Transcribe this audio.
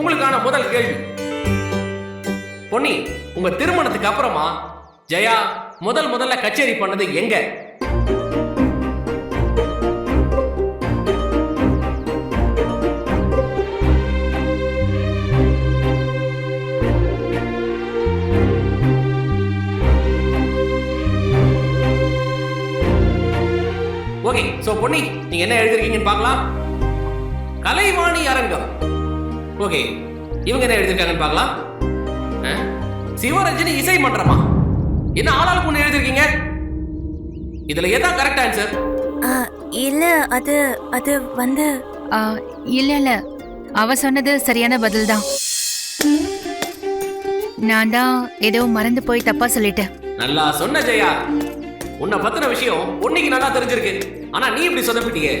உங்களுக்கான முதல் கேள்வி. பொன்னி உங்க திருமணத்துக்கு அப்புறமா ஜெயா முதல் முதல்ல கச்சேரி பண்ணது எங்க? ஓகே சோ பொன்னி நீங்க என்ன எழுதிருக்கீங்கன்னு பார்க்கலாம். கலைவாணி அரங்கம். ஓகே. இவங்க என்ன எழுதிருக்காங்கன்னு பார்க்கலாம்? சிவரஞ்சனி இசை மன்றமா? என்ன ஆளாளுக்கு ஒன்று எழுதிருக்கீங்க இதுல எதான் கரெக்ட் ஆன்சர் இல்ல அது அது வந்து இல்ல இல்ல. அவ சொன்னது சரியான பதில் தான் நான் தான் ஏதோ மறந்து போய் தப்பா சொல்லிட்டேன். நல்லா சொன்ன ஜெயா. உன்னை பத்தின விஷயம் பொன்னிக்கு நல்லா தெரிஞ்சிருக்கு. ஆனா நீ இப்படி சொதப்பிட்டியே.